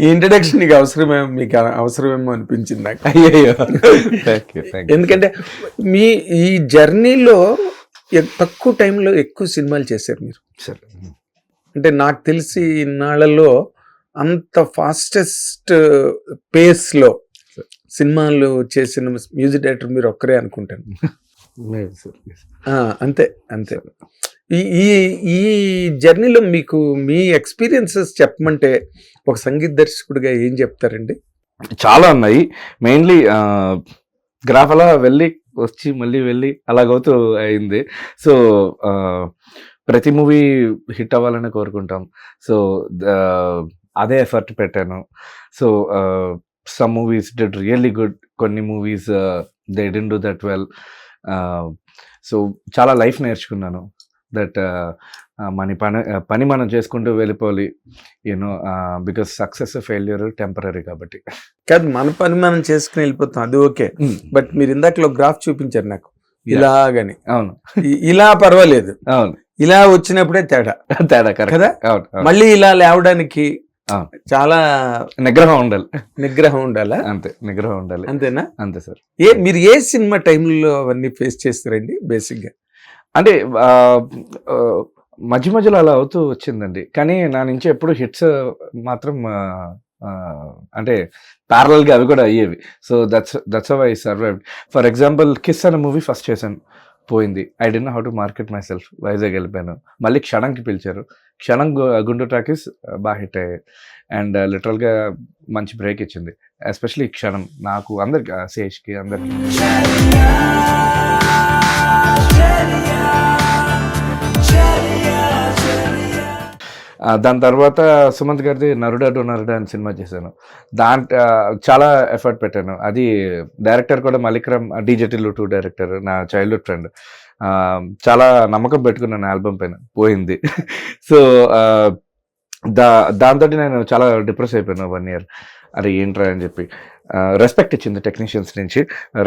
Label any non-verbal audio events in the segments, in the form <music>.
ఈ ఇంట్రడక్షన్ నీకు అవసరమేమో మీకు అవసరమేమో అనిపించింది నాకు. అయ్యో ఎందుకంటే మీ ఈ జర్నీలో తక్కువ టైంలో ఎక్కువ సినిమాలు చేశారు మీరు. అంటే నాకు తెలిసి ఇన్నాళ్ళలో అంత ఫాస్టెస్ట్ పేస్లో సినిమాలు చేసిన మ్యూజిక్ డైరెక్టర్ మీరు ఒక్కరే అనుకుంటాను. అంతే అంతే. ఈ ఈ ఈ జర్నీలో మీకు మీ ఎక్స్పీరియన్సెస్ చెప్పమంటే ఒక సంగీత దర్శకుడిగా ఏం చెప్తారండి? చాలా ఉన్నాయి. మెయిన్లీ గ్రాఫ్ అలా వెళ్ళి వచ్చి మళ్ళీ వెళ్ళి అలాగవుతూ అయింది. సో ప్రతి మూవీ హిట్ అవ్వాలని కోరుకుంటాం. సో అదే ఎఫర్ట్ పెట్టాను. So some movies did really good కొన్ని movies they didn't do that well so చాలా లైఫ్ నేర్చుకున్నాను. దట్ మన పని పని మనం చేసుకుంటూ వెళ్ళిపోవాలి. You know because success failure temporary కాబట్టి. కాదు మన పని మనం చేసుకుని వెళ్ళిపోతాం. అది ఓకే. బట్ మీరు ఇందాకలో గ్రాఫ్ చూపించారు నాకు. ఇలాగని. అవును. ఇలా పర్వాలేదు. అవును. ఇలా వచ్చినప్పుడే తేడా. తేడా కరెక్ట్ కదా? మళ్ళీ ఇలా లేవడానికి. చాలా నిగ్రహం ఉండాలి. నిగ్రహం ఉండాలా? అంతే నిగ్రహం ఉండాలి. అంతేనా? అంతే సార్. ఏ మీరు ఏ సినిమా టైంలో అవన్నీ ఫేస్ చేస్తారండి బేసిక్గా అంటే మధ్య మధ్యలో అలా అవుతూ వచ్చిందండి. కానీ నా నుంచి ఎప్పుడు హిట్స్ మాత్రం అంటే ప్యారల్గా అవి కూడా అయ్యేవి. So that's that's I survive for example Kiss అనే మూవీ ఫస్ట్ చేశాను. పోయింది. I didn't how to market myself. Vizag వెళ్ళిపోయాను. మళ్ళీ క్షణంకి పిలిచారు. క్షణం గుండు టాకీస్ బాగా హిట్ అయ్యాయి. అండ్ లిటరల్గా మంచి బ్రేక్ ఇచ్చింది. ఎస్పెషలీ క్షణం. నాకు అందరికి శేష్కి అందరికి. దాని తర్వాత సుమంత్ గారిది నరుడా డు నరుడా అని సినిమా చేశాను. దాంట్ చాలా ఎఫర్ట్ పెట్టాను. అది డైరెక్టర్ కూడా మలిక్రమ్ డీజెటిల్ టూ డైరెక్టర్ నా చైల్డ్హుడ్ ఫ్రెండ్. చాలా నమ్మకం పెట్టుకున్నాను ఆల్బమ్ పైన. పోయింది. <laughs> సో దా దాంతో నేను చాలా డిప్రెస్ అయిపోయాను వన్ ఇయర్. అరే ఏంట్రా అని చెప్పి. రెస్పెక్ట్ ఇచ్చింది టెక్నీషియన్స్ నుంచి.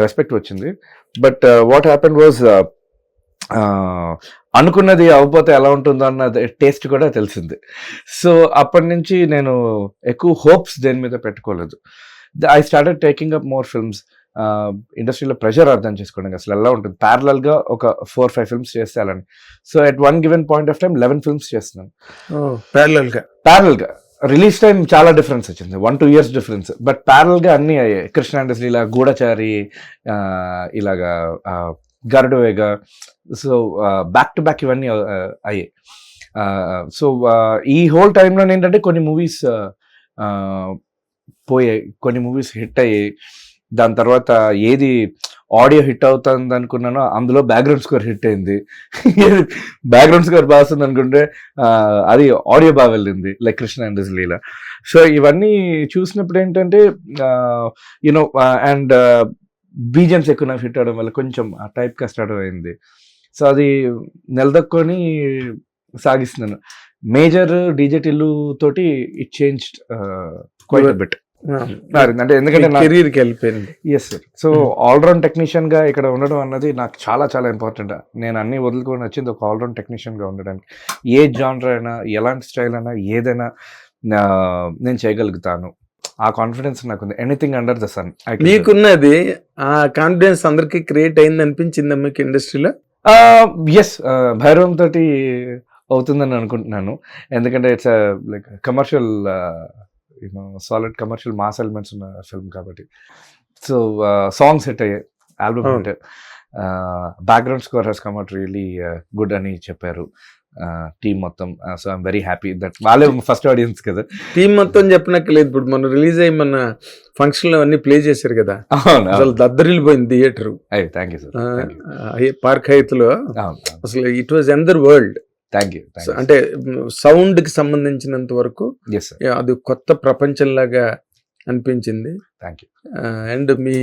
రెస్పెక్ట్ వచ్చింది. బట్ వాట్ హ్యాపెన్ వాజ్ అనుకున్నది అవ్వకపోతే ఎలా ఉంటుందో అన్న టేస్ట్ కూడా తెలిసింది. సో అప్పటి నుంచి నేను ఎక్కువ హోప్స్ దేని మీద పెట్టుకోలేదు. I started taking up more films. ఇండస్ట్రీలో ప్రెషర్ అర్థం చేసుకోవడానికి అసలు ఎలా ఉంటుంది. Parallel గా ఒక ఫోర్ ఫైవ్ ఫిల్మ్స్ చేస్తే అలాని. So at one given point of time eleven films చేస్తున్నాను. ప్యారలల్గా ప్యారల్గా రిలీజ్ టైం చాలా డిఫరెన్స్ వచ్చింది. One two years difference. But ప్యారల్గా అన్ని అయ్యాయి. కృష్ణ అండ్ ఇలా గూఢచారి ఇలాగా Garuda Vega so back to back ఇవన్నీ uh, అయ్యాయి. Uh, సో uh, ఈ హోల్ టైంలో ఏంటంటే కొన్ని మూవీస్ పోయాయి కొన్ని మూవీస్ హిట్ అయ్యాయి. దాని తర్వాత ఏది ఆడియో హిట్ అవుతుంది అనుకున్నానో అందులో బ్యాక్గ్రౌండ్ స్కోర్ హిట్ అయింది. బ్యాక్గ్రౌండ్ స్కోర్ బాగుంది అనుకుంటే అది ఆడియో బాగా వెళ్ళింది like Krishna and Leela so ఇవన్నీ చూసినప్పుడు ఏంటంటే యూనో అండ్ బీజిఎమ్స్ ఎక్కువ నాకు హిట్ అవడం వల్ల కొంచెం ఆ టైప్గా స్టార్ట్ అయింది. సో అది నిలదొక్కొని సాగిస్తున్నాను. మేజర్ డీజెటిల్లు తోటి ఇట్ చేంజ్ క్వైట్ బిట్ అంటే ఎందుకంటే నా- కెరీర్కి వెళ్ళిపోయింది yes sir so all round టెక్నీషియన్గా ఇక్కడ ఉండడం అన్నది నాకు చాలా చాలా ఇంపార్టెంట్ నేను అన్ని వదులుకొని వచ్చింది ఒక ఆల్రౌండ్ టెక్నీషియన్గా ఉండడానికి. ఏ జానర్ అయినా ఎలాంటి స్టైల్ అయినా ఏదైనా నేను చేయగలుగుతాను. ఆ కాన్ఫిడెన్స్ నాకు ఉంది. ఎనీథింగ్ అండర్ ద సన్ మీకున్నది ఆ కాన్ఫిడెన్స్ అందరికి క్రియేట్ అయింది అనిపించింది మీకు ఇండస్ట్రీలో ఎస్ భైరవం తోటి అవుతుందని అనుకుంటున్నాను. ఎందుకంటే it's like commercial you know solid commercial mass elements ఉన్న ఫిల్మ్ కాబట్టి. సో సాంగ్స్ హిట్ అయ్యాయి. Album. Hit background score he's come out really good అని చెప్పారు. టీమ్ మొత్తం. So I'm very happy that వాళ్ళే ఫస్ట్ ఆడియన్స్ కదా. టీం మొత్తం చెప్పనక్కలేదు ఇప్పుడు మనం రిలీజ్ అయ్యి మన ఫంక్షన్లో అన్ని ప్లే చేశారు కదా. అసలు దద్దరిల్లిపోయింది థియేటర్ అయ్యి థ్యాంక్ యూ సార్ పార్క్ హైత్లో అవును అసలు it was another world thank you అంటే సౌండ్కి సంబంధించినంత వరకు అది కొత్త ప్రపంచంలాగా అనిపించింది. థ్యాంక్ యూ అండ్ మీ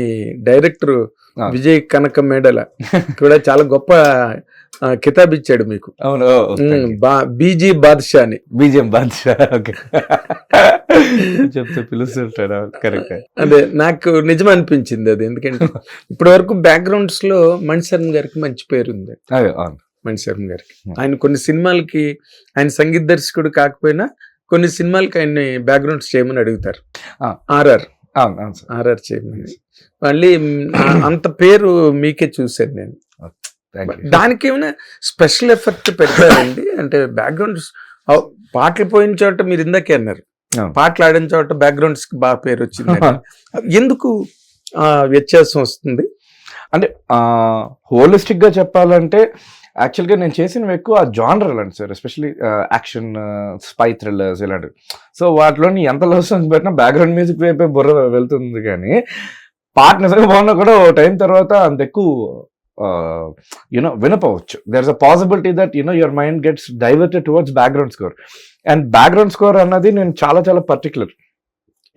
డైరెక్టర్. విజయ్ కనక మేడల <laughs> కూడా చాలా గొప్ప కితాబ్ ఇచ్చాడు మీకు. అవును. బీజీ బాద్షా అని బీజిఎం బాద్షా ఓకే. చెప్తే పిలుస్తుంటాడు కరెక్ట్ అదే నాకు నిజం అనిపించింది అది ఎందుకంటే ఇప్పటి వరకు బ్యాక్గ్రౌండ్స్లో మణిశర్మ గారికి మంచి పేరు ఉంది. అదే అవును. మణిశర్మ గారికి. ఆయన కొన్ని సినిమాలకి ఆయన సంగీత దర్శకుడు కాకపోయినా కొన్ని సినిమాలకి ఆయన్ని బ్యాక్గ్రౌండ్స్ చేయమని అడుగుతారు. ఆర్ఆర్. ఆర్ఆర్ చేయమని. మళ్ళీ అంత పేరు మీకే చూశాను నేను. దానికి ఏమైనా స్పెషల్ ఎఫెక్ట్ పెట్టారండి అంటే బ్యాక్గ్రౌండ్స్ పాటలు పోయిన చోట మీరు ఇందాకే అన్నారు. పాటలు ఆడిన చోట బ్యాక్గ్రౌండ్స్ బాగా పేరు వచ్చింది <laughs> ఎందుకు వ్యత్యాసం వస్తుంది? అంటే హోలిస్టిక్గా చెప్పాలంటే యాక్చువల్గా నేను చేసినవి ఎక్కువ ఆ జానర్ అండి sir especially action spy thrillers ఇలాంటివి. సో వాటిలోని ఎంత లవ్ సాంగ్స్ పెట్టినా బ్యాక్గ్రౌండ్ మ్యూజిక్ వైపే బుర్ర వెళ్తుంది కానీ పాట నిజంగా బాగున్నా కూడా ఓ టైం తర్వాత అంత ఎక్కువ you know వినపవచ్చు. There is a possibility that you know your mind gets diverted towards background score and background score అన్నది నేను చాలా చాలా పర్టికులర్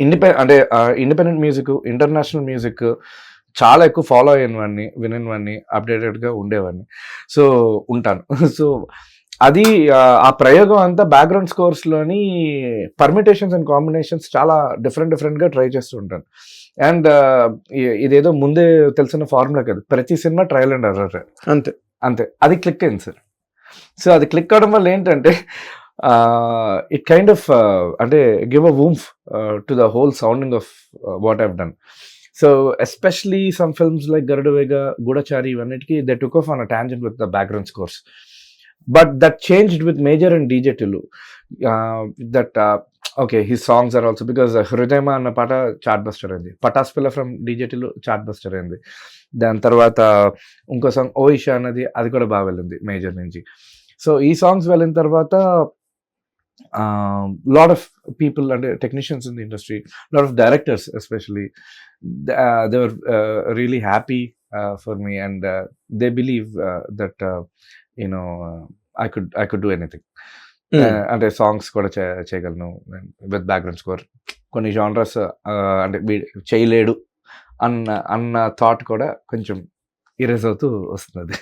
ఇండిపెండ్ అంటే ఇండిపెండెంట్ మ్యూజిక్ ఇంటర్నేషనల్ మ్యూజిక్ చాలా ఎక్కువ ఫాలో అయినవాడిని విననివాడిని అప్డేటెడ్గా ఉండేవాడిని. సో ఉంటాను. <laughs> సో అది ఆ ప్రయోగం అంతా బ్యాక్గ్రౌండ్ స్కోర్స్లోని పర్మిటేషన్స్ అండ్ కాంబినేషన్స్ చాలా డిఫరెంట్ డిఫరెంట్గా ట్రై చేస్తూ ఉంటాను. అండ్ ఇదేదో ముందే తెలిసిన ఫార్ములా కాదు. ప్రతి సినిమా ట్రయల్ అండ్ ఎర్రర్ అంతే. అంతే. అది క్లిక్ అయింది సార్ సో అది క్లిక్ అవడం వల్ల ఏంటంటే ఇట్ కైండ్ ఆఫ్ అంటే give a oomph to the whole sounding of what have done so especially some films like Garudavega Goodachari ఇవన్నిటికీ they took off on a tangent with the background scores but that changed with Major and DJ Tillu that okay his songs are also because Hrudayama అన్న పాట chart buster అయింది. Pataas Pilla from డీజేటీలో Tillu chart buster అయింది. దాని తర్వాత uh, ఇంకో song ఓ ఇషా అన్నది అది కూడా బాగా వెళ్ళింది మేజర్ నుంచి. సో ఈ సాంగ్స్ వెళ్ళిన తర్వాత లాట్ ఆఫ్ పీపుల్ అంటే technicians in the industry lot of directors especially they were really happy for me and they believe that you know I could I could do anything అంటే songs కూడా చే- చేయగలను. With background score కొన్ని genres అంటే చేయలేడు అన్న అన్న thought కూడా కొంచెం ఇరేజ్ అవుతూ వస్తున్నది.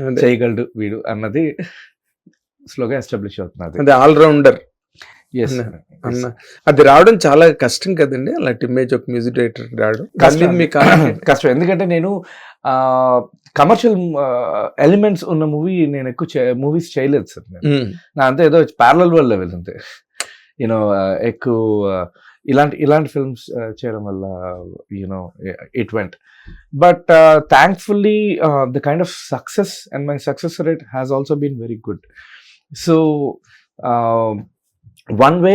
అదే. చేయగలడు వీడు అన్నది స్లోగా ఎస్టాబ్లిష్ అవుతున్నది. అదే ఆల్రౌండర్ Yes. అన్న- అది రావడం చాలా కష్టం కదండి అలాంటి ఇమేజ్ ఒక మ్యూజిక్ డైరెక్టర్ రావడం. కష్టం. ఎందుకంటే నేను కమర్షియల్ ఎలిమెంట్స్ ఉన్న మూవీ నేను ఎక్కువ మూవీస్ చేయలేదు సార్ నేను. ఉమ్, నా అంతా ఏదో ప్యారలల్ వరల్డ్ లెవెల్ అంతే. యూనో ఎక్కువ ఇలాంటి ఇలాంటి ఫిల్మ్స్ చేయడం వల్ల you know it went but thankfully the kind of success and my success rate has also been very good so one way